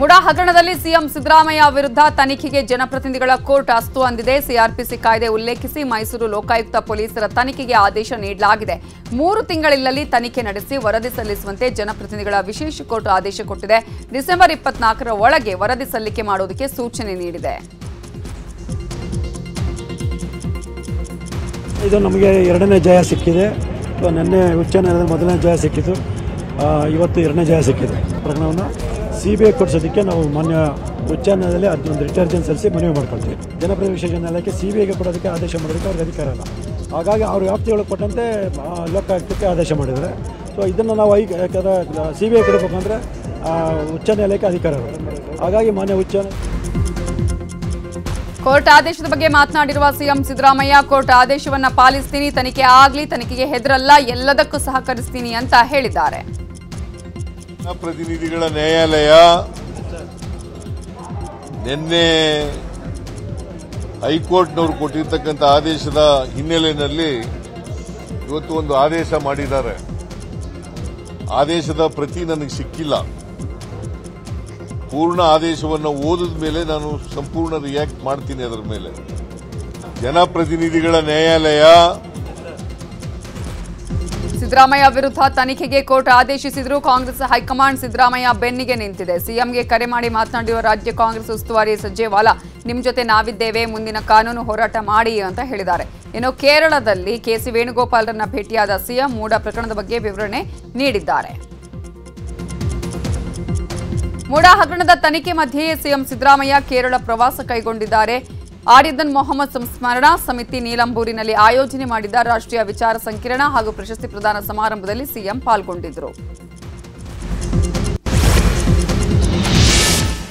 ಮುಡಾ ಹಗರಣದಲ್ಲಿ ಸಿಎಂ ಸಿದ್ದರಾಮಯ್ಯ ವಿರುದ್ಧ ತನಿಖೆಗೆ ಜನಪ್ರತಿನಿಧಿಗಳ ಕೋರ್ಟ್ ಅಸ್ತು ಅಂದಿದೆ. ಸಿಆರ್ಪಿಸಿ ಕಾಯ್ದೆ ಉಲ್ಲೇಖಿಸಿ ಮೈಸೂರು ಲೋಕಾಯುಕ್ತ ಪೊಲೀಸರ ತನಿಖೆಗೆ ಆದೇಶ ನೀಡಲಾಗಿದೆ. ಮೂರು ತಿಂಗಳಲ್ಲಿ ತನಿಖೆ ನಡೆಸಿ ವರದಿ ಸಲ್ಲಿಸುವಂತೆ ಜನಪ್ರತಿನಿಧಿಗಳ ವಿಶೇಷ ಕೋರ್ಟ್ ಆದೇಶ ಕೊಟ್ಟಿದೆ. ಡಿಸೆಂಬರ್ ಇಪ್ಪತ್ನಾಲ್ಕರ ಒಳಗೆ ವರದಿ ಸಲ್ಲಿಕೆ ಮಾಡುವುದಕ್ಕೆ ಸೂಚನೆ ನೀಡಿದೆ. ಇದು ನಮಗೆ ಎರಡನೇ ಜಯ ಸಿಕ್ಕಿದೆ. ನಿನ್ನೆ ಉಚ್ಚ ಮೊದಲನೇ ಜಯ ಸಿಕ್ಕಿತು. ಇವತ್ತು ಎರಡನೇ ಜಯ ಸಿಕ್ಕಿದೆ. ಪ್ರಕರಣವನ್ನು ಸಿ ಬಿ ಐ ಕೊಡಿಸೋದಕ್ಕೆ ನಾವು ಮಾನ್ಯ ಉಚ್ಚ ನ್ಯಾಯಾಲಯದಲ್ಲಿ ಅದೊಂದು ರಿಟರ್ಜನ್ ಸಲ್ಲಿಸಿ ಮನವಿ ಮಾಡ್ಕೊಳ್ತೀವಿ. ಜನಪ್ರತಿನಿಧಿ ವಿಶೇಷ ನ್ಯಾಯಾಲಯಕ್ಕೆ ಸಿ ಬಿ ಐಗೆ ಕೊಡೋದಕ್ಕೆ ಆದೇಶ ಮಾಡೋದಕ್ಕೆ ಅವ್ರಿಗೆ ಅಧಿಕಾರ ಇಲ್ಲ. ಹಾಗಾಗಿ ಅವ್ರ ವ್ಯಾಪ್ತಿಯೊಳಗೆ ಕೊಟ್ಟಂತೆ ಲೋಕಾಯುಕ್ತಕ್ಕೆ ಆದೇಶ ಮಾಡಿದ್ದಾರೆ. ಸೊ ಇದನ್ನು ನಾವು ಐ, ಯಾಕಂದರೆ ಸಿ ಬಿ ಐ ಕೊಡಬೇಕಂದ್ರೆ ಉಚ್ಚ ನ್ಯಾಯಾಲಯಕ್ಕೆ ಅಧಿಕಾರ ಇಲ್ಲ ಹಾಗಾಗಿ ಮಾನ್ಯ ಉಚ್ಚ ಕೋರ್ಟ್ ಆದೇಶದ ಬಗ್ಗೆ ಮಾತನಾಡಿರುವ ಸಿಎಂ ಸಿದ್ದರಾಮಯ್ಯ, ಕೋರ್ಟ್ ಆದೇಶವನ್ನ ಪಾಲಿಸ್ತೀನಿ, ತನಿಖೆ ಆಗಲಿ, ತನಿಖೆಗೆ ಹೆದರಲ್ಲ, ಎಲ್ಲದಕ್ಕೂ ಸಹಕರಿಸ್ತೀನಿ ಅಂತ ಹೇಳಿದ್ದಾರೆ. ಪ್ರತಿನಿಧಿಗಳ ನ್ಯಾಯಾಲಯ ನಿನ್ನೆ ಹೈಕೋರ್ಟ್ನವರು ಕೊಟ್ಟಿರ್ತಕ್ಕಂಥ ಆದೇಶದ ಹಿನ್ನೆಲೆಯಲ್ಲಿ ಇವತ್ತು ಒಂದು ಆದೇಶ ಮಾಡಿದ್ದಾರೆ. ಆದೇಶದ ಪ್ರತಿ ನನಗೆ ಸಿಕ್ಕಿಲ್ಲ. ಪೂರ್ಣ ಆದೇಶವನ್ನು ಓದಿದ ಮೇಲೆ ನಾನು ಸಂಪೂರ್ಣ ರಿಯಾಕ್ಟ್ ಮಾಡ್ತೀನಿ ಅದರ ಮೇಲೆ. ಜನಪ್ರತಿನಿಧಿಗಳ ನ್ಯಾಯಾಲಯ ಸಿದ್ದರಾಮಯ್ಯ ವಿರುದ್ಧ ತನಿಖೆಗೆ ಕೋರ್ಟ್ ಆದೇಶಿಸಿದರೂ ಕಾಂಗ್ರೆಸ್ ಹೈಕಮಾಂಡ್ ಸಿದ್ದರಾಮಯ್ಯ ಬೆನ್ನಿಗೆ ನಿಂತಿದೆ. ಸಿಎಂಗೆ ಕರೆ ಮಾಡಿ ಮಾತನಾಡಿರುವ ರಾಜ್ಯ ಕಾಂಗ್ರೆಸ್ ಉಸ್ತುವಾರಿ ಸಜ್ಜೇವಾಲಾ ನಿಮ್ಮ ಜೊತೆ ನಾವಿದ್ದೇವೆ, ಮುಂದಿನ ಕಾನೂನು ಹೋರಾಟ ಮಾಡಿ ಅಂತ ಹೇಳಿದ್ದಾರೆ. ಇನ್ನು ಕೇರಳದಲ್ಲಿ ಕೆಸಿ ವೇಣುಗೋಪಾಲ್ರನ್ನ ಭೇಟಿಯಾದ ಸಿಎಂ ಮೂಡ ಪ್ರಕರಣದ ಬಗ್ಗೆ ವಿವರಣೆ ನೀಡಿದ್ದಾರೆ. ಮೂಡ ಹಗರಣದ ತನಿಖೆ ಮಧ್ಯೆಯೇ ಸಿಎಂ ಸಿದ್ದರಾಮಯ್ಯ ಕೇರಳ ಪ್ರವಾಸ ಕೈಗೊಂಡಿದ್ದಾರೆ. ಆರಿದನ್ ಮೊಹಮ್ಮದ್ ಸಂಸ್ಮರಣಾ ಸಮಿತಿ ನೀಲಂಬೂರಿನಲ್ಲಿ ಆಯೋಜನೆ ಮಾಡಿದ್ದ ರಾಷ್ಟ್ರೀಯ ವಿಚಾರ ಸಂಕಿರಣ ಹಾಗೂ ಪ್ರಶಸ್ತಿ ಪ್ರದಾನ ಸಮಾರಂಭದಲ್ಲಿ ಸಿಎಂ ಪಾಲ್ಗೊಂಡಿದ್ದರು.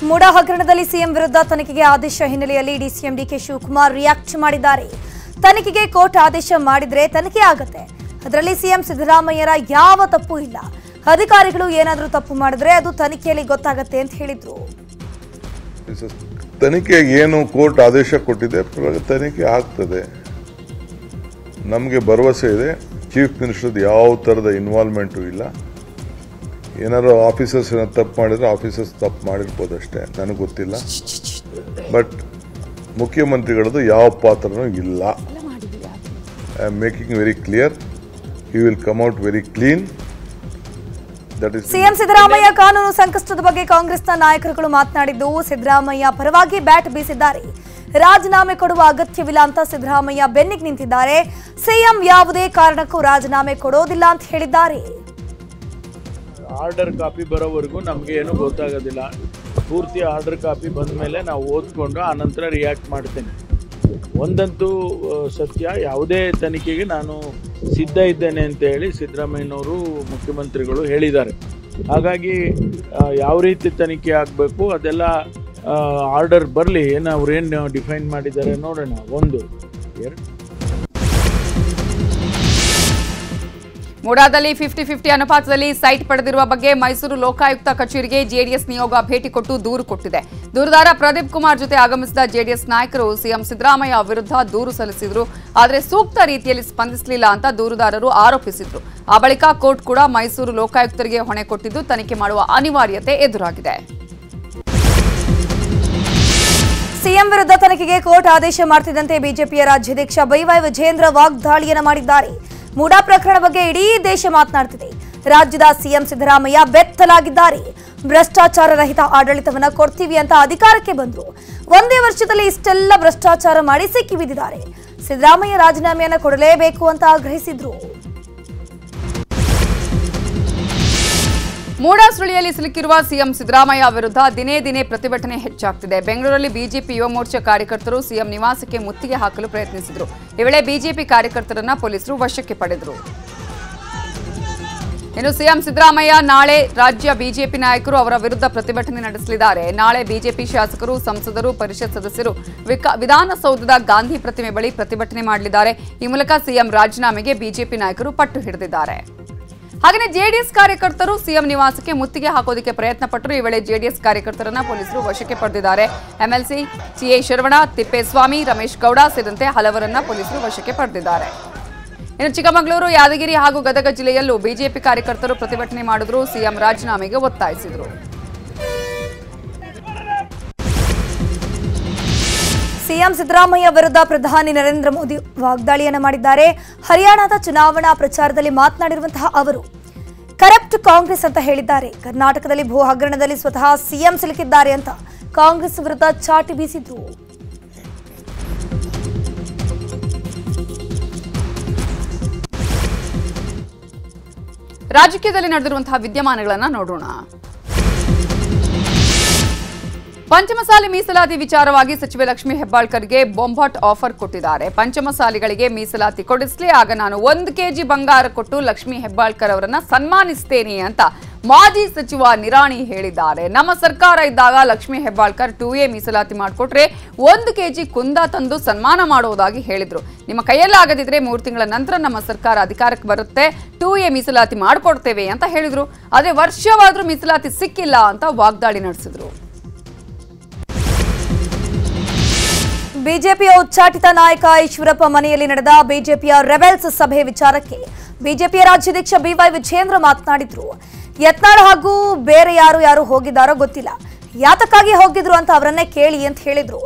ಮೂಡ ಹಗರಣದಲ್ಲಿ ಸಿಎಂ ವಿರುದ್ಧ ತನಿಖೆಗೆ ಆದೇಶ ಹಿನ್ನೆಲೆಯಲ್ಲಿ ಡಿಸಿಎಂ ಡಿಕೆ ಶಿವಕುಮಾರ್ ರಿಯಾಕ್ಟ್ ಮಾಡಿದ್ದಾರೆ. ತನಿಖೆಗೆ ಕೋರ್ಟ್ ಆದೇಶ ಮಾಡಿದ್ರೆ ತನಿಖೆ ಆಗತ್ತೆ. ಅದರಲ್ಲಿ ಸಿಎಂ ಸಿದ್ದರಾಮಯ್ಯರ ಯಾವ ತಪ್ಪು ಇಲ್ಲ. ಅಧಿಕಾರಿಗಳು ಏನಾದರೂ ತಪ್ಪು ಮಾಡಿದ್ರೆ ಅದು ತನಿಖೆಯಲ್ಲಿ ಗೊತ್ತಾಗತ್ತೆ ಅಂತ ಹೇಳಿದ್ರು. ತನಿಖೆಗೆ ಏನು ಕೋರ್ಟ್ ಆದೇಶ ಕೊಟ್ಟಿದೆ ತನಿಖೆ ಆಗ್ತದೆ. ನಮಗೆ ಭರವಸೆ ಇದೆ. ಚೀಫ್ ಮಿನಿಸ್ಟರ್ದು ಯಾವ ಥರದ ಇನ್ವಾಲ್ವ್ಮೆಂಟು ಇಲ್ಲ. ಏನಾದ್ರು ಆಫೀಸರ್ಸ್ ಏನಾದ್ರು ತಪ್ಪು ಮಾಡಿದರೆ ಆಫೀಸರ್ಸ್ ತಪ್ಪು ಮಾಡಿರ್ಬೋದು ಅಷ್ಟೇ ನನಗೆ ಗೊತ್ತಿಲ್ಲ. ಬಟ್ ಮುಖ್ಯಮಂತ್ರಿಗಳದ್ದು ಯಾವ ಪಾತ್ರನೂ ಇಲ್ಲ. I am making very clear you will come out very clean CM Siddaramaiah ಕಾನೂನು ಸಂಕಷ್ಟದ ಬಗ್ಗೆ ಕಾಂಗ್ರೆಸ್ನ ನಾಯಕರುಗಳು ಮಾತನಾಡಿದ್ದು ಸಿದ್ದರಾಮಯ್ಯ ಪರವಾಗಿ ಬ್ಯಾಟ್ ಬೀಸಿದ್ದಾರೆ. ರಾಜೀನಾಮೆ ಕೊಡುವ ಅಗತ್ಯವಿಲ್ಲ ಅಂತ ಸಿದ್ದರಾಮಯ್ಯ ಬೆನ್ನಿಗೆ ನಿಂತಿದ್ದಾರೆ. ಸಿಎಂ ಯಾವುದೇ ಕಾರಣಕ್ಕೂ ರಾಜೀನಾಮೆ ಕೊಡೋದಿಲ್ಲ ಅಂತ ಹೇಳಿದ್ದಾರೆ. ಆರ್ಡರ್ ಕಾಪಿ ಬರೋವರೆಗೂ ನಮಗೆ ಏನು ಗೊತ್ತಾಗೋದಿಲ್ಲ. ಪೂರ್ತಿ ಆರ್ಡರ್ ಕಾಪಿ ಬಂದ ಮೇಲೆ ನಾವು ಓದ್ಕೊಂಡು ಆನಂತರ ರಿಯಾಕ್ಟ್ ಮಾಡ್ತೇನೆ. ಒಂದಂತೂ ಸತ್ಯ. ಯಾವುದೇ ತನಿಖೆಗೆ ನಾನು ಸಿದ್ಧ ಇದ್ದೇನೆ ಅಂತ ಹೇಳಿ ಸಿದ್ದರಾಮಯ್ಯನವರು ಮುಖ್ಯಮಂತ್ರಿಗಳು ಹೇಳಿದ್ದಾರೆ. ಹಾಗಾಗಿ ಯಾವ ರೀತಿ ತನಿಖೆ ಆಗಬೇಕು, ಅದೆಲ್ಲ ಆರ್ಡರ್ ಬರಲಿ. ಏನು ಅವ್ರೇನು ಡಿಫೈನ್ ಮಾಡಿದ್ದಾರೆ ನೋಡೋಣ. ಒಂದು, ಎರಡು ಮೂಡಾದಲ್ಲಿ ಫಿಫ್ಟಿ ಫಿಫ್ಟಿ ಅನುಪಾತದಲ್ಲಿ ಸೈಟ್ ಪಡೆದಿರುವ ಬಗ್ಗೆ ಮೈಸೂರು ಲೋಕಾಯುಕ್ತ ಕಚೇರಿಗೆ ಜೆಡಿಎಸ್ ನಿಯೋಗ ಭೇಟಿ ಕೊಟ್ಟು ದೂರು ಕೊಟ್ಟಿದೆ. ದೂರುದಾರ ಪ್ರದೀಪ್ ಕುಮಾರ್ ಜೊತೆ ಆಗಮಿಸಿದ ಜೆಡಿಎಸ್ ನಾಯಕರು ಸಿಎಂ ಸಿದ್ದರಾಮಯ್ಯ ವಿರುದ್ಧ ದೂರು ಸಲ್ಲಿಸಿದ್ರು. ಆದರೆ ಸೂಕ್ತ ರೀತಿಯಲ್ಲಿ ಸ್ಪಂದಿಸಲಿಲ್ಲ ಅಂತ ದೂರುದಾರರು ಆರೋಪಿಸಿದ್ರು. ಆ ಬಳಿಕ ಕೋರ್ಟ್ ಕೂಡ ಮೈಸೂರು ಲೋಕಾಯುಕ್ತರಿಗೆ ಹೊಣೆ ಕೊಟ್ಟಿದ್ದು ತನಿಖೆ ಮಾಡುವ ಅನಿವಾರ್ಯತೆ ಎದುರಾಗಿದೆ. ಸಿಎಂ ವಿರುದ್ಧ ತನಿಖೆಗೆ ಕೋರ್ಟ್ ಆದೇಶ ಮಾಡ್ತಿದ್ದಂತೆ ಬಿಜೆಪಿಯ ರಾಜ್ಯಾಧ್ಯಕ್ಷ ಬೈವೈ ವಿಜೇಂದ್ರ ವಾಗ್ದಾಳಿಯನ್ನು ಮಾಡಿದ್ದಾರೆ. ಮೂಡಾ ಪ್ರಕರಣ ಬಗ್ಗೆ ಇಡೀ ದೇಶ ಮಾತನಾಡ್ತಿದೆ. ರಾಜ್ಯದ ಸಿಎಂ ಸಿದ್ದರಾಮಯ್ಯ ಬೆತ್ತಲಾಗಿದ್ದಾರೆ. ಭ್ರಷ್ಟಾಚಾರ ರಹಿತ ಆಡಳಿತವನ್ನ ಕೊಡ್ತೀವಿ ಅಂತ ಅಧಿಕಾರಕ್ಕೆ ಬಂದ್ರು. ಒಂದೇ ವರ್ಷದಲ್ಲಿ ಇಷ್ಟೆಲ್ಲ ಭ್ರಷ್ಟಾಚಾರ ಮಾಡಿ ಸಿಕ್ಕಿ ಬಿದ್ದಿದ್ದಾರೆ. ಸಿದ್ದರಾಮಯ್ಯ ರಾಜೀನಾಮೆಯನ್ನ ಕೊಡಲೇಬೇಕು ಅಂತ ಆಗ್ರಹಿಸಿದ್ರು. ಮೂಡಾ ಸುಳಿಯಲ್ಲಿ ಸಿಲುಕಿರುವ ಸಿಎಂ ಸಿದ್ದರಾಮಯ್ಯ ವಿರುದ್ಧ ದಿನೇ ದಿನೇ ಪ್ರತಿಭಟನೆ ಹೆಚ್ಚಾಗ್ತಿದೆ. ಬೆಂಗಳೂರಲ್ಲಿ ಬಿಜೆಪಿ ಯುವ ಮೋರ್ಚಾ ಕಾರ್ಯಕರ್ತರು ಸಿಎಂ ನಿವಾಸಕ್ಕೆ ಮುತ್ತಿಗೆ ಹಾಕಲು ಪ್ರಯತ್ನಿಸಿದರು. ಈ ವೇಳೆ ಬಿಜೆಪಿ ಕಾರ್ಯಕರ್ತರನ್ನ ಪೊಲೀಸರು ವಶಕ್ಕೆ ಪಡೆದರು. ಇನ್ನು ಸಿಎಂ ಸಿದ್ದರಾಮಯ್ಯ ನಾಳೆ ರಾಜ್ಯ ಬಿಜೆಪಿ ನಾಯಕರು ಅವರ ವಿರುದ್ಧ ಪ್ರತಿಭಟನೆ ನಡೆಸಲಿದ್ದಾರೆ. ನಾಳೆ ಬಿಜೆಪಿ ಶಾಸಕರು, ಸಂಸದರು, ಪರಿಷತ್ ಸದಸ್ಯರು ವಿಧಾನಸೌಧದ ಗಾಂಧಿ ಪ್ರತಿಮೆ ಬಳಿ ಪ್ರತಿಭಟನೆ ಮಾಡಲಿದ್ದಾರೆ. ಈ ಮೂಲಕ ಸಿಎಂ ರಾಜೀನಾಮೆಗೆ ಬಿಜೆಪಿ ನಾಯಕರು ಪಟ್ಟು ಹಿಡಿದಿದ್ದಾರೆ. ಹಾಗೆಯೇ ಜೆಡಿಎಸ್ ಕಾರ್ಯಕರ್ತರು ಸಿಎಂ ನಿವಾಸಕ್ಕೆ ಮುತ್ತಿಗೆ ಹಾಕೋದಕ್ಕೆ ಪ್ರಯತ್ನ ಪಟ್ಟರು ಈ ವೇಳೆ ಜೆಡಿಎಸ್ ಕಾರ್ಯಕರ್ತರನ್ನ ಪೊಲೀಸರು ವಶಕ್ಕೆ ಪಡೆದಿದ್ದಾರೆ. ಎಂಎಲ್ಸಿ ಸಿಎ ಶರವಣ, ತಿಪ್ಪೇಸ್ವಾಮಿ, ರಮೇಶ್ ಗೌಡ ಸೇರಿದಂತೆ ಹಲವರನ್ನ ಪೊಲೀಸರು ವಶಕ್ಕೆ ಪಡೆದಿದ್ದಾರೆ. ಇನ್ನು ಚಿಕ್ಕಮಗಳೂರು, ಯಾದಗಿರಿ ಹಾಗೂ ಗದಗ ಜಿಲ್ಲೆಯಲ್ಲೂ ಬಿಜೆಪಿ ಕಾರ್ಯಕರ್ತರು ಪ್ರತಿಭಟನೆ ಮಾಡಿದ್ರು. ಸಿಎಂ ರಾಜೀನಾಮೆಗೆ ಒತ್ತಾಯಿಸಿದರು. ಸಿಎಂ ಸಿದ್ದರಾಮಯ್ಯ ವಿರುದ್ಧ ಪ್ರಧಾನಿ ನರೇಂದ್ರ ಮೋದಿ ವಾಗ್ದಾಳಿಯನ್ನ ಮಾಡಿದ್ದಾರೆ. ಹರಿಯಾಣದ ಚುನಾವಣಾ ಪ್ರಚಾರದಲ್ಲಿ ಮಾತನಾಡಿರುವಂತಹ ಅವರು, ಕರಪ್ಟ್ ಕಾಂಗ್ರೆಸ್ ಅಂತ ಹೇಳಿದ್ದಾರೆ. ಕರ್ನಾಟಕದಲ್ಲಿ ಭೂ ಹಗರಣದಲ್ಲಿ ಸ್ವತಃ ಸಿಎಂ ಸಿಲುಕಿದ್ದಾರೆ ಅಂತ ಕಾಂಗ್ರೆಸ್ ವಿರುದ್ಧ ಚಾಟಿ ಬೀಸಿದ್ರು. ರಾಜಕೀಯದಲ್ಲಿ ನಡೆದಿರುವಂತಹ ವಿದ್ಯಮಾನಗಳನ್ನು ನೋಡೋಣ. ಪಂಚಮಸಾಲಿ ಮೀಸಲಾತಿ ವಿಚಾರವಾಗಿ ಸಚಿವೆ ಲಕ್ಷ್ಮೀ ಹೆಬ್ಬಾಳ್ಕರ್ಗೆ ಬೊಂಬಾಟ್ ಆಫರ್ ಕೊಟ್ಟಿದ್ದಾರೆ. ಪಂಚಮಸಾಲಿಗಳಿಗೆ ಮೀಸಲಾತಿ ಕೊಡಿಸಲಿ, ಆಗ ನಾನು ಒಂದು ಕೆಜಿ ಬಂಗಾರ ಕೊಟ್ಟು ಲಕ್ಷ್ಮೀ ಹೆಬ್ಬಾಳ್ಕರ್ ಅವರನ್ನ ಸನ್ಮಾನಿಸ್ತೇನೆ ಅಂತ ಮಾಜಿ ಸಚಿವ ನಿರಾಣಿ ಹೇಳಿದ್ದಾರೆ. ನಮ್ಮ ಸರ್ಕಾರ ಇದ್ದಾಗ ಲಕ್ಷ್ಮೀ ಹೆಬ್ಬಾಳ್ಕರ್ ಟೂ ಎ ಮೀಸಲಾತಿ ಮಾಡಿಕೊಟ್ರೆ ಒಂದು ಕೆಜಿ ಕುಂದ ತಂದು ಸನ್ಮಾನ ಮಾಡುವುದಾಗಿ ಹೇಳಿದ್ರು. ನಿಮ್ಮ ಕೈಯಲ್ಲಾಗದಿದ್ರೆ ಮೂರು ತಿಂಗಳ ನಂತರ ನಮ್ಮ ಸರ್ಕಾರ ಅಧಿಕಾರಕ್ಕೆ ಬರುತ್ತೆ, ಟೂ ಎ ಮೀಸಲಾತಿ ಮಾಡಿಕೊಡ್ತೇವೆ ಅಂತ ಹೇಳಿದ್ರು. ಆದರೆ ವರ್ಷವಾದರೂ ಮೀಸಲಾತಿ ಸಿಕ್ಕಿಲ್ಲ ಅಂತ ವಾಗ್ದಾಳಿ ನಡೆಸಿದ್ರು. ಬಿಜೆಪಿಯ ಉಚ್ಚಾಟಿತ ನಾಯಕ ಈಶ್ವರಪ್ಪ ಮನೆಯಲ್ಲಿ ನಡೆದ ಬಿಜೆಪಿಯ ರೆಬೆಲ್ಸ್ ಸಭೆ ವಿಚಾರಕ್ಕೆ ಬಿಜೆಪಿಯ ರಾಜ್ಯಾಧ್ಯಕ್ಷ ಬಿವೈ ವಿಜೇಂದ್ರ ಮಾತನಾಡಿದ್ರು. ಯತ್ನಾಳ್ ಹಾಗೂ ಬೇರೆ ಯಾರು ಯಾರು ಹೋಗಿದ್ದಾರೋ ಗೊತ್ತಿಲ್ಲ. ಯಾತಕ್ಕಾಗಿ ಹೋಗಿದ್ರು ಅಂತ ಅವರನ್ನೇ ಕೇಳಿ ಅಂತ ಹೇಳಿದ್ರು.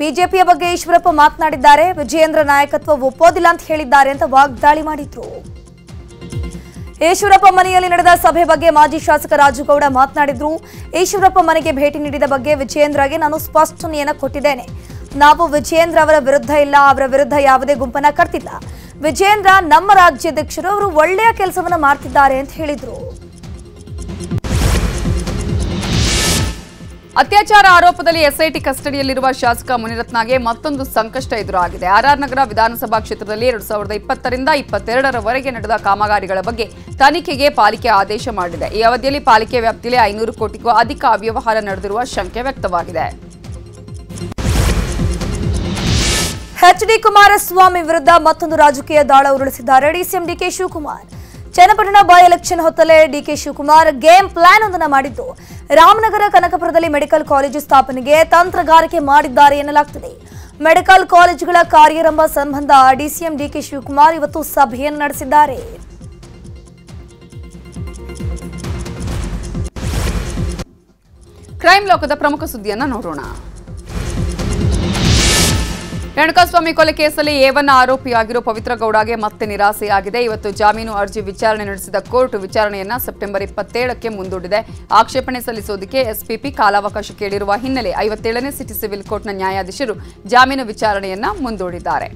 ಬಿಜೆಪಿಯ ಬಗ್ಗೆ ಈಶ್ವರಪ್ಪ ಮಾತನಾಡಿದ್ದಾರೆ. ವಿಜೇಂದ್ರ ನಾಯಕತ್ವ ಒಪ್ಪೋದಿಲ್ಲ ಅಂತ ಹೇಳಿದ್ದಾರೆ ಅಂತ ವಾಗ್ದಾಳಿ ಮಾಡಿದ್ರು. ಈಶ್ವರಪ್ಪ ಮನೆಯಲ್ಲಿ ನಡೆದ ಸಭೆ ಬಗ್ಗೆ ಮಾಜಿ ಶಾಸಕ ರಾಜುಗೌಡ ಮಾತನಾಡಿದ್ರು. ಈಶ್ವರಪ್ಪ ಮನೆಗೆ ಭೇಟಿ ನೀಡಿದ ಬಗ್ಗೆ ವಿಜಯೇಂದ್ರಗೆ ನಾನು ಸ್ಪಷ್ಟನೆಯನ್ನು ಕೊಟ್ಟಿದ್ದೇನೆ. ನಾವು ವಿಜಯೇಂದ್ರ ಅವರ ವಿರುದ್ಧ ಇಲ್ಲ, ಅವರ ವಿರುದ್ಧ ಯಾವುದೇ ಗುಂಪನ್ನ ಕಟ್ತಿಲ್ಲ. ವಿಜಯೇಂದ್ರ ನಮ್ಮ ರಾಜ್ಯಾಧ್ಯಕ್ಷರು, ಅವರು ಒಳ್ಳೆಯ ಕೆಲಸವನ್ನ ಮಾಡ್ತಿದ್ದಾರೆ ಅಂತ ಹೇಳಿದ್ರು. ಅತ್ಯಾಚಾರ ಆರೋಪದಲ್ಲಿ ಎಸ್ಐಟಿ ಕಸ್ಟಡಿಯಲ್ಲಿರುವ ಶಾಸಕ ಮುನಿರತ್ನಗೆ ಮತ್ತೊಂದು ಸಂಕಷ್ಟ ಎದುರಾಗಿದೆ. ಆರ್ಆರ್ ನಗರ ವಿಧಾನಸಭಾ ಕ್ಷೇತ್ರದಲ್ಲಿ ಎರಡು ಸಾವಿರದ ಇಪ್ಪತ್ತರಿಂದ ಇಪ್ಪತ್ತೆರಡರವರೆಗೆ ನಡೆದ ಕಾಮಗಾರಿಗಳ ಬಗ್ಗೆ ತನಿಖೆಗೆ ಪಾಲಿಕೆ ಆದೇಶ ಮಾಡಿದೆ. ಈ ಅವಧಿಯಲ್ಲಿ ಪಾಲಿಕೆ ವ್ಯಾಪ್ತಿಯಲ್ಲಿ ಐನೂರು ಕೋಟಿಗೂ ಅಧಿಕ ಅವ್ಯವಹಾರ ನಡೆದಿರುವ ಶಂಕೆ ವ್ಯಕ್ತವಾಗಿದೆ. ಎಚ್ ಡಿ ಕುಮಾರಸ್ವಾಮಿ ವಿರುದ್ಧ ಮತ್ತೊಂದು ರಾಜಕೀಯ ದಾಳ ಉರುಳಿಸಿದ್ದಾರೆ. DCM DK Shivakumar. Channapatna by election ಹೊತ್ತಲೇ DK Shivakumar game plan ಒಂದನ್ನು ಮಾಡಿದ್ದು. ರಾಮನಗರ ಕನಕಪುರದಲ್ಲಿ ಮೆಡಿಕಲ್ ಕಾಲೇಜು ಸ್ಥಾಪನೆಗೆ ತಂತ್ರಗಾರಿಕೆ ಮಾಡಿದ್ದಾರೆ ಎನ್ನಲಾಗ್ತಿದೆ. ಮೆಡಿಕಲ್ ಕಾಲೇಜುಗಳ ಕಾರ್ಯಾರಂಭ ಸಂಬಂಧ ಡಿಸಿಎಂ ಡಿಕೆ ಶಿವಕುಮಾರ್ ಇವತ್ತು ಸಭೆಯನ್ನು ನಡೆಸಿದ್ದಾರೆ. ಕ್ರೈಮ್ ಲೋಕದ ಪ್ರಮುಖ ಸುದ್ದಿಯನ್ನು ನೋಡೋಣ. ರೇಣುಕಾಸ್ವಾಮಿ ಕೊಲೆ ಕೇಸಲ್ಲಿ ಏವನ್ನ ಆರೋಪಿಯಾಗಿರೋ ಪವಿತ್ರ ಗೌಡಗೆ ಮತ್ತೆ ನಿರಾಸೆಯಾಗಿದೆ. ಇವತ್ತು ಜಾಮೀನು ಅರ್ಜಿ ವಿಚಾರಣೆ ನಡೆಸಿದ ಕೋರ್ಟ್ ವಿಚಾರಣೆಯನ್ನ ಸೆಪ್ಟೆಂಬರ್ ಇಪ್ಪತ್ತೇಳಕ್ಕೆ ಮುಂದೂಡಿದೆ. ಆಕ್ಷೇಪಣೆ ಸಲ್ಲಿಸೋದಕ್ಕೆ ಎಸ್ಪಿಪಿ ಕಾಲಾವಕಾಶ ಕೇಳಿರುವ ಹಿನ್ನೆಲೆ ಐವತ್ತೇಳನೇ ಸಿಟಿ ಸಿವಿಲ್ ಕೋರ್ಟ್ನ ನ್ಯಾಯಾಧೀಶರು ಜಾಮೀನು ವಿಚಾರಣೆಯನ್ನ ಮುಂದೂಡಿದ್ದಾರೆ.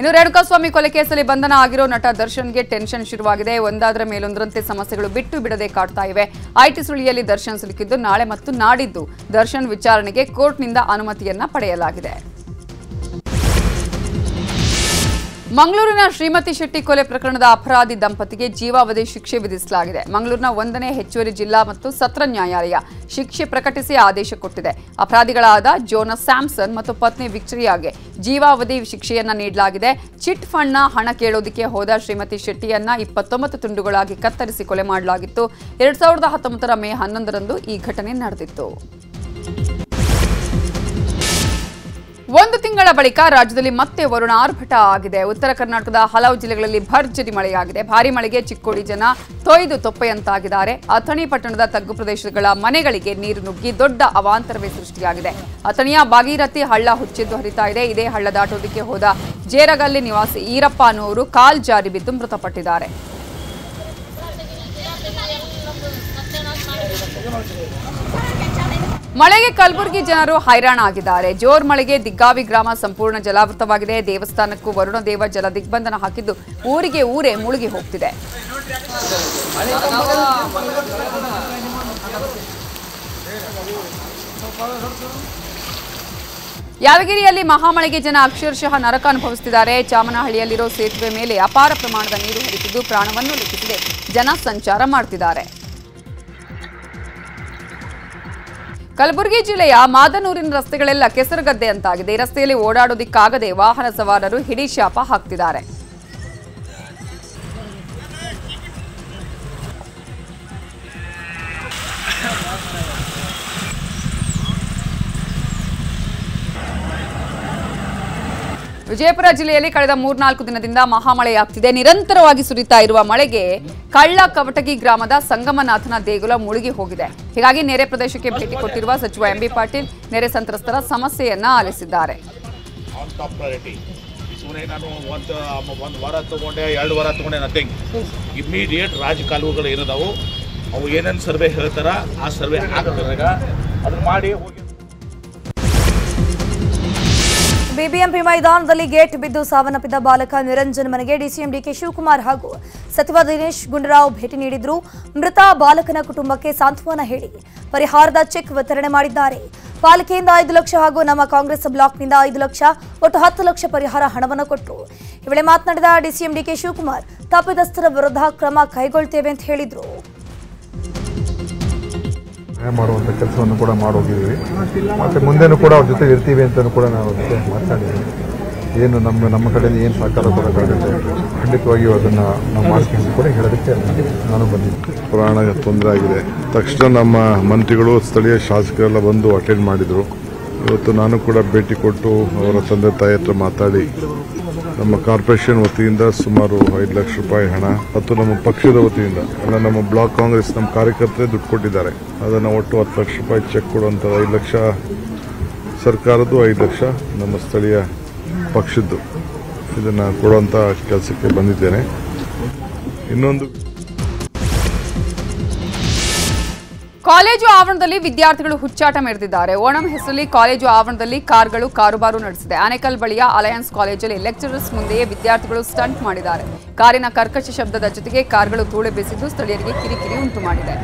ಇನ್ನು ರೇಣುಕಾಸ್ವಾಮಿ ಕೊಲೆ ಕೇಸಲ್ಲಿ ಬಂಧನ ಆಗಿರೋ ನಟ ದರ್ಶನ್ಗೆ ಟೆನ್ಷನ್ ಶುರುವಾಗಿದೆ. ಒಂದಾದ್ರ ಮೇಲೊಂದರಂತೆ ಸಮಸ್ಯೆಗಳು ಬಿಟ್ಟು ಬಿಡದೆ ಕಾಡ್ತಾ ಇವೆ. ಐಟಿ ಸುಳಿಯಲ್ಲಿ ದರ್ಶನ್ ಸಿಲುಕಿದ್ದು ನಾಳೆ ಮತ್ತು ನಾಡಿದ್ದು ದರ್ಶನ್ ವಿಚಾರಣೆಗೆ ಕೋರ್ಟ್ನಿಂದ ಅನುಮತಿಯನ್ನ ಪಡೆಯಲಾಗಿದೆ. ಮಂಗಳೂರಿನ ಶ್ರೀಮತಿ ಶೆಟ್ಟಿ ಕೊಲೆ ಪ್ರಕರಣದ ಅಪರಾಧಿ ದಂಪತಿಗೆ ಜೀವಾವಧಿ ಶಿಕ್ಷೆ ವಿಧಿಸಲಾಗಿದೆ. ಮಂಗಳೂರಿನ ಒಂದನೇ ಹೆಚ್ಚುವರಿ ಜಿಲ್ಲಾ ಮತ್ತು ಸತ್ರ ನ್ಯಾಯಾಲಯ ಶಿಕ್ಷೆ ಪ್ರಕಟಿಸಿ ಆದೇಶ ಕೊಟ್ಟಿದೆ. ಅಪರಾಧಿಗಳಾದ ಜೋನಸ್ ಸ್ಯಾಮ್ಸನ್ ಮತ್ತು ಪತ್ನಿ ವಿಕ್ಟರಿಯಾಗೆ ಜೀವಾವಧಿ ಶಿಕ್ಷೆಯನ್ನ ನೀಡಲಾಗಿದೆ. ಚಿಟ್ ಫಂಡ್ನ ಹಣ ಕೇಳೋದಕ್ಕೆ ಹೋದ ಶ್ರೀಮತಿ ಶೆಟ್ಟಿಯನ್ನ ಇಪ್ಪತ್ತೊಂಬತ್ತು ತುಂಡುಗಳಾಗಿ ಕತ್ತರಿಸಿ ಕೊಲೆ ಮಾಡಲಾಗಿತ್ತು. ಎರಡ್ ಸಾವಿರದ ಹತ್ತೊಂಬತ್ತರ ಮೇ ಹನ್ನೊಂದರಂದು ಈ ಘಟನೆ ನಡೆದಿತ್ತು. ಒಂದು ತಿಂಗಳ ಬಳಿಕ ರಾಜ್ಯದಲ್ಲಿ ಮತ್ತೆ ವರುಣ ಆರ್ಭಟ ಆಗಿದೆ. ಉತ್ತರ ಕರ್ನಾಟಕದ ಹಲವು ಜಿಲ್ಲೆಗಳಲ್ಲಿ ಭರ್ಜರಿ ಮಳೆಯಾಗಿದೆ. ಭಾರಿ ಮಳೆಗೆ ಚಿಕ್ಕೋಡಿ ಜನ ತೊಯ್ದು ತೊಪ್ಪೆಯಂತಾಗಿದ್ದಾರೆ. ಅಥಣಿ ಪಟ್ಟಣದ ತಗ್ಗು ಪ್ರದೇಶಗಳ ಮನೆಗಳಿಗೆ ನೀರು ನುಗ್ಗಿ ದೊಡ್ಡ ಅವಾಂತರವೇ ಸೃಷ್ಟಿಯಾಗಿದೆ. ಅಥಣಿಯ ಭಾಗೀರಥಿ ಹಳ್ಳ ಹುಚ್ಚಿದ್ದು ಹರಿತಾ ಇದೆ. ಇದೇ ಹಳ್ಳ ದಾಟೋದಕ್ಕೆ ಹೋದ ಜೇರಗಲ್ಲಿ ನಿವಾಸಿ ಈರಪ್ಪ ಅನ್ನುವರು ಕಾಲ್ ಜಾರಿ ಬಿದ್ದು ಮೃತಪಟ್ಟಿದ್ದಾರೆ. ಮಳೆಗೆ ಕಲಬುರಗಿ ಜನರು ಹೈರಾಣ ಆಗಿದ್ದಾರೆ. ಜೋರ್ ಮಳೆಗೆ ದಿಗ್ಗಾವಿ ಗ್ರಾಮ ಸಂಪೂರ್ಣ ಜಲಾವೃತವಾಗಿದೆ. ದೇವಸ್ಥಾನಕ್ಕೂ ವರುಣ ದೇವ ಜಲ ದಿಗ್ಬಂಧನ ಹಾಕಿದ್ದು ಊರಿಗೆ ಊರೇ ಮುಳುಗಿ ಹೋಗ್ತಿದೆ. ಯಾದಗಿರಿಯಲ್ಲಿ ಮಹಾಮಳೆಗೆ ಜನ ಅಕ್ಷರಶಃ ನರಕ ಅನುಭವಿಸುತ್ತಿದ್ದಾರೆ ಚಾಮನಹಳ್ಳಿಯಲ್ಲಿರೋ ಸೇತುವೆ ಮೇಲೆ ಅಪಾರ ಪ್ರಮಾಣದ ನೀರು ಹರಿತಿದ್ದು ಪ್ರಾಣವನ್ನು ಲೆಕ್ಕಿಸದೆ. ಜನ ಸಂಚಾರ ಮಾಡ್ತಿದ್ದಾರೆ. ಕಲಬುರಗಿ ಜಿಲ್ಲೆಯ ಮಾದನೂರಿನ ರಸ್ತೆಗಳೆಲ್ಲ ಕೆಸರುಗದ್ದೆ ಅಂತಾಗಿದೆ. ರಸ್ತೆಯಲ್ಲಿ ಓಡಾಡೋದಿಕ್ಕಾಗದೆ ವಾಹನ ಸವಾರರು ಹಿಡಿಶಾಪ ಹಾಕ್ತಿದ್ದಾರೆ. ವಿಜಯಪುರ ಜಿಲ್ಲೆಯಲ್ಲಿ ಕಳೆದ ಮೂರ್ನಾಲ್ಕು ದಿನದಿಂದ ಮಹಾಮಳೆಯಾಗ್ತಿದೆ. ನಿರಂತರವಾಗಿ ಸುರಿತಾ ಇರುವ ಮಳೆಗೆ ಕಳ್ಳ ಕವಟಗಿ ಗ್ರಾಮದ ಸಂಗಮನಾಥನ ದೇಗುಲ ಮುಳುಗಿ ಹೋಗಿದೆ. ಹೀಗಾಗಿ ನೆರೆ ಪ್ರದೇಶಕ್ಕೆ ಭೇಟಿ ಕೊಟ್ಟಿರುವ ಸಚಿವ ಎಂಬಿ ಪಾಟೀಲ್ ನೆರೆ ಸಂತ್ರಸ್ತರ ಸಮಸ್ಯೆಯನ್ನ ಆಲಿಸಿದ್ದಾರೆ. ನಾನು ಒಂದು ಒಂದು ತೊಗೊಂಡೆ, ಎರಡು ವಾರ ತೊಗೊಂಡೆ ನಥಿಂಗ್ ಇಮ್ಮಿಡಿಯೇಟ್ ರಾಜಕಾಲುವೆಗಳು ಏನದಾವು, ಅವು ಏನೇನು ಸರ್ವೆ ಹೇಳ್ತಾರ, ಆ ಸರ್ವೆ ಅದನ್ನ ಮಾಡಿ ಬಿಬಿಎಂಪಿ ಮೈದಾನದಲ್ಲಿ ಗೇಟ್ ಬಿದ್ದು ಸಾವನ್ನಪ್ಪಿದ ಬಾಲಕ ನಿರಂಜನ್ ಮನೆಗೆ ಡಿಸಿಎಂ ಡಿಕೆ ಶಿವಕುಮಾರ್ ಹಾಗೂ ಸಚಿವ ದಿನೇಶ್ ಗುಂಡೂರಾವ್ ಭೇಟಿ ನೀಡಿದ್ರು. ಮೃತ ಬಾಲಕನ ಕುಟುಂಬಕ್ಕೆ ಸಾಂತ್ವನ ಹೇಳಿ ಪರಿಹಾರದ ಚೆಕ್ ವಿತರಣೆ ಮಾಡಿದ್ದಾರೆ. ಪಾಲಿಕೆಯಿಂದ ಐದು ಲಕ್ಷ ಹಾಗೂ ನಮ್ಮ ಕಾಂಗ್ರೆಸ್ ಬ್ಲಾಕ್ನಿಂದ ಐದು ಲಕ್ಷ, ಒಟ್ಟು ಹತ್ತು ಲಕ್ಷ ಪರಿಹಾರ ಹಣವನ್ನು ಕೊಟ್ಟರು. ಈ ವೇಳೆ ಮಾತನಾಡಿದ ಡಿಸಿಎಂ ಡಿಕೆ ಶಿವಕುಮಾರ್, ತಪ್ಪಿತಸ್ಥರ ವಿರುದ್ಧ ಕ್ರಮ ಕೈಗೊಳ್ತೇವೆ ಅಂತ ಹೇಳಿದ್ರು. ಸಹಾಯ ಮಾಡುವಂಥ ಕೆಲಸವನ್ನು ಕೂಡ ಮಾಡೋಗಿದ್ದೀವಿ. ಮತ್ತು ಮುಂದೆನೂ ಕೂಡ ಅವ್ರ ಜೊತೆ ಇರ್ತೀವಿ ಅಂತಲೂ ಕೂಡ ನಾವು ಜೊತೆ ಏನು ನಮ್ಮ ನಮ್ಮ ಕಡೆಯಿಂದ ಏನು ಸಹಕಾರ ಕೊಡೋಕ್ಕಾಗುತ್ತೆ? ಖಂಡಿತವಾಗಿಯೂ ಅದನ್ನು ನಾವು ಅಂತ ಕೂಡ ಹೇಳೋದಕ್ಕೆ ನಾನು ಬಂದಿದ್ದೆ ಪ್ರಾಣ ತೊಂದರೆ ಆಗಿದೆ. ತಕ್ಷಣ ನಮ್ಮ ಮಂತ್ರಿಗಳು, ಸ್ಥಳೀಯ ಶಾಸಕರೆಲ್ಲ ಬಂದು ಅಟೆಂಡ್ ಮಾಡಿದರು. ಇವತ್ತು ನಾನು ಕೂಡ ಭೇಟಿ ಕೊಟ್ಟು ಅವರ ತಂದೆ ತಾಯಿ ಹತ್ರ ಮಾತಾಡಿ, ನಮ್ಮ ಕಾರ್ಪೊರೇಷನ್ ವತಿಯಿಂದ ಸುಮಾರು ಐದು ಲಕ್ಷ ರೂಪಾಯಿ ಹಣ ಮತ್ತು ನಮ್ಮ ಪಕ್ಷದ ವತಿಯಿಂದ ಎಲ್ಲ ನಮ್ಮ ಬ್ಲಾಕ್ ಕಾಂಗ್ರೆಸ್ ನಮ್ಮ ಕಾರ್ಯಕರ್ತರೇ ದುಡ್ಡು ಕೊಟ್ಟಿದ್ದಾರೆ. ಅದನ್ನು ಒಟ್ಟು ಹತ್ತು ಲಕ್ಷ ರೂಪಾಯಿ ಚೆಕ್ ಕೊಡುವಂಥದ್ದು ಐದು ಲಕ್ಷ ಸರ್ಕಾರದ್ದು, ಐದು ಲಕ್ಷ ನಮ್ಮ ಸ್ಥಳೀಯ ಪಕ್ಷದ್ದು. ಇದನ್ನು ಕೊಡುವಂಥ ಕೆಲಸಕ್ಕೆ ಬಂದಿದ್ದೇನೆ. ಇನ್ನೊಂದು ಕಾಲೇಜು ಆವರಣದಲ್ಲಿ ವಿದ್ಯಾರ್ಥಿಗಳು ಹುಚ್ಚಾಟ ಮೆರೆದಿದ್ದಾರೆ. ಓಣಂ ಹೆಸರಲ್ಲಿ ಕಾಲೇಜು ಆವರಣದಲ್ಲಿ ಕಾರ್ಗಳು ಕಾರುಬಾರು ನಡೆಸಿದೆ. ಆನೇಕಲ್ ಬಳಿಯ ಅಲಯನ್ಸ್ ಕಾಲೇಜಲ್ಲಿ ಲೆಕ್ಚರರ್ಸ್ ಮುಂದೆಯೇ ವಿದ್ಯಾರ್ಥಿಗಳು ಸ್ಟಂಟ್ ಮಾಡಿದ್ದಾರೆ. ಕಾರಿನ ಕರ್ಕಶ ಶಬ್ದದ ಜೊತೆಗೆ ಕಾರ್ಗಳು ಧೂಳೆ ಬೀಸಿದ್ದು ಸ್ಥಳೀಯರಿಗೆ ಕಿರಿಕಿರಿ ಉಂಟು ಮಾಡಿದೆ.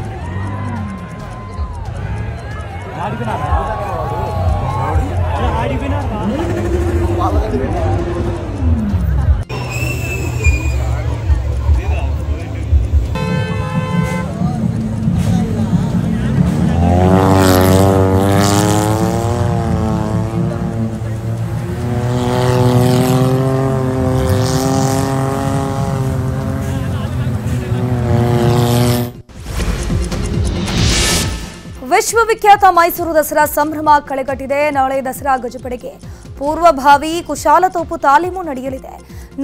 ವಿಶ್ವವಿಖ್ಯಾತ ಮೈಸೂರು ದಸರಾ ಸಂಭ್ರಮ ಕಳೆಗಟ್ಟಿದೆ. ನಾಳೆ ದಸರಾ ಗಜಪಡೆಗೆ ಪೂರ್ವಭಾವಿ ಕುಶಾಲತೋಪು ತಾಲೀಮು ನಡೆಯಲಿದೆ.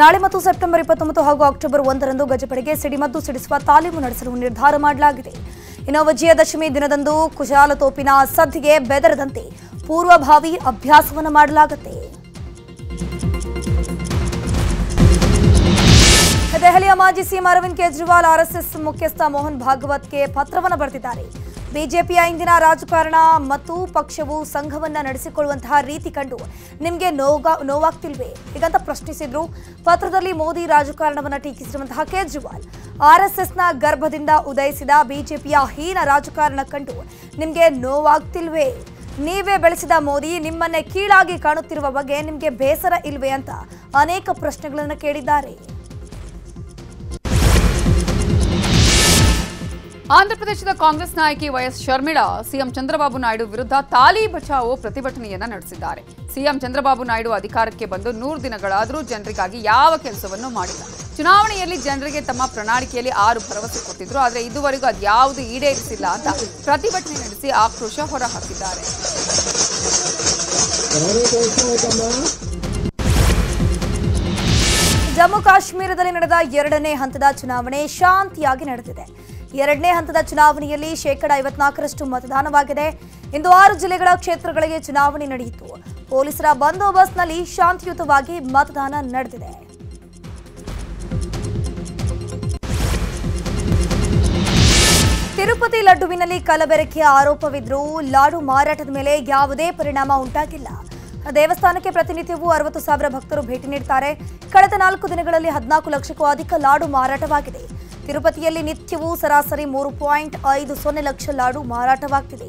ನಾಳೆ ಮತ್ತು ಸೆಪ್ಟೆಂಬರ್ ಇಪ್ಪತ್ತೊಂಬತ್ತು ಹಾಗೂ ಅಕ್ಟೋಬರ್ ಒಂದರಂದು ಗಜಪಡೆಗೆ ಸಿಡಿಮದ್ದು ಸಿಡಿಸುವ ತಾಲೀಮು ನಡೆಸಲು ನಿರ್ಧಾರ ಮಾಡಲಾಗಿದೆ. ಇನ್ನು ವಿಜಯದಶಮಿ ದಿನದಂದು ಕುಶಾಲತೋಪಿನ ಸದ್ದಿಗೆ ಬೆದರದಂತೆ ಪೂರ್ವಭಾವಿ ಅಭ್ಯಾಸವನ್ನು ಮಾಡಲಾಗುತ್ತೆ. ದೆಹಲಿಯ ಮಾಜಿ ಸಿಎಂ ಅರವಿಂದ್ ಕೇಜ್ರಿವಾಲ್ ಆರ್ಎಸ್ಎಸ್ ಮುಖ್ಯಸ್ಥ ಮೋಹನ್ ಭಾಗವತ್ಗೆ ಪತ್ರವನ್ನು ಬರೆದಿದ್ದಾರೆ. ಬಿಜೆಪಿಯ ಇಂದಿನ ರಾಜಕಾರಣ ಮತ್ತು ಪಕ್ಷವು ಸಂಘವನ್ನ ನಡೆಸಿಕೊಳ್ಳುವಂತಹ ರೀತಿ ಕಂಡು ನಿಮಗೆ ನೋಗ ನೋವಾಗ್ತಿಲ್ವೇ? ಹೀಗಂತ ಪ್ರಶ್ನಿಸಿದ್ರು ಪತ್ರದಲ್ಲಿ ಮೋದಿ ರಾಜಕಾರಣವನ್ನು ಟೀಕಿಸಿರುವಂತಹ ಕೇಜ್ರಿವಾಲ್. ಆರ್ಎಸ್ಎಸ್ನ ಗರ್ಭದಿಂದ ಉದಯಿಸಿದ ಬಿಜೆಪಿಯ ಹೀನ ರಾಜಕಾರಣ ಕಂಡು ನಿಮಗೆ ನೋವಾಗ್ತಿಲ್ವೇ? ನೀವೇ ಬೆಳೆಸಿದ ಮೋದಿ ನಿಮ್ಮನ್ನೇ ಕೀಳಾಗಿ ಕಾಣುತ್ತಿರುವ ಬಗ್ಗೆ ನಿಮಗೆ ಬೇಸರ ಇಲ್ವೇ ಅಂತ ಅನೇಕ ಪ್ರಶ್ನೆಗಳನ್ನು ಕೇಳಿದ್ದಾರೆ. ಆಂಧ್ರಪ್ರದೇಶದ ಕಾಂಗ್ರೆಸ್ ನಾಯಕಿ ವೈಎಸ್ ಶರ್ಮಿಳಾ ಸಿಎಂ ಚಂದ್ರಬಾಬು ನಾಯ್ಡು ವಿರುದ್ಧ ತಾಲಿ ಬಚಾವೋ ಪ್ರತಿಭಟನೆಯನ್ನ ನಡೆಸಿದ್ದಾರೆ. ಸಿಎಂ ಚಂದ್ರಬಾಬು ನಾಯ್ಡು ಅಧಿಕಾರಕ್ಕೆ ಬಂದು ನೂರು ದಿನಗಳಾದರೂ ಜನರಿಗಾಗಿ ಯಾವ ಕೆಲಸವನ್ನು ಮಾಡಿಲ್ಲ. ಚುನಾವಣೆಯಲ್ಲಿ ಜನರಿಗೆ ತಮ್ಮ ಪ್ರಣಾಳಿಕೆಯಲ್ಲಿ ಆರು ಭರವಸೆ ಕೊಟ್ಟಿದ್ರು. ಆದರೆ ಇದುವರೆಗೂ ಅದ್ಯಾವುದು ಈಡೇರಿಸಿಲ್ಲ ಅಂತ ಪ್ರತಿಭಟನೆ ನಡೆಸಿ ಆಕ್ರೋಶ ಹೊರಹಾಕಿದ್ದಾರೆ. ಜಮ್ಮು ಕಾಶ್ಮೀರದಲ್ಲಿ ನಡೆದ ಎರಡನೇ ಹಂತದ ಚುನಾವಣೆ ಶಾಂತಿಯಾಗಿ ನಡೆದಿದೆ. ಎರಡನೇ ಹಂತದ ಚುನಾವಣೆಯಲ್ಲಿ ಶೇಕಡ ಐವತ್ನಾಲ್ಕರಷ್ಟು ಮತದಾನವಾಗಿದೆ. ಇಂದು ಆರು ಜಿಲ್ಲೆಗಳ ಕ್ಷೇತ್ರಗಳಿಗೆ ಚುನಾವಣೆ ನಡೆಯಿತು. ಪೊಲೀಸರ ಬಂದೋಬಸ್ತ್ನಲ್ಲಿ ಶಾಂತಿಯುತವಾಗಿ ಮತದಾನ ನಡೆದಿದೆ. ತಿರುಪತಿ ಲಡ್ಡುವಿನಲ್ಲಿ ಕಲಬೆರಕೆಯ ಆರೋಪವಿದ್ರೂ ಲಾಡು ಮಾರಾಟದ ಮೇಲೆ ಯಾವುದೇ ಪರಿಣಾಮ ಉಂಟಾಗಿಲ್ಲ. ದೇವಸ್ಥಾನಕ್ಕೆ ಪ್ರತಿನಿತ್ಯವೂ ಅರವತ್ತು ಸಾವಿರ ಭಕ್ತರು ಭೇಟಿ ನೀಡುತ್ತಾರೆ ಕಳೆದ ನಾಲ್ಕು ದಿನಗಳಲ್ಲಿ ಹದಿನಾಲ್ಕು ಲಕ್ಷಕ್ಕೂ ಅಧಿಕ ಲಾಡು ಮಾರಾಟವಾಗಿದೆ. ತಿರುಪತಿಯಲ್ಲಿ ನಿತ್ಯವೂ ಸರಾಸರಿ ಮೂರು ಪಾಯಿಂಟ್ ಐದು ಸೊನ್ನೆ ಲಕ್ಷ ಲಾಡು ಮಾರಾಟವಾಗ್ತಿದೆ.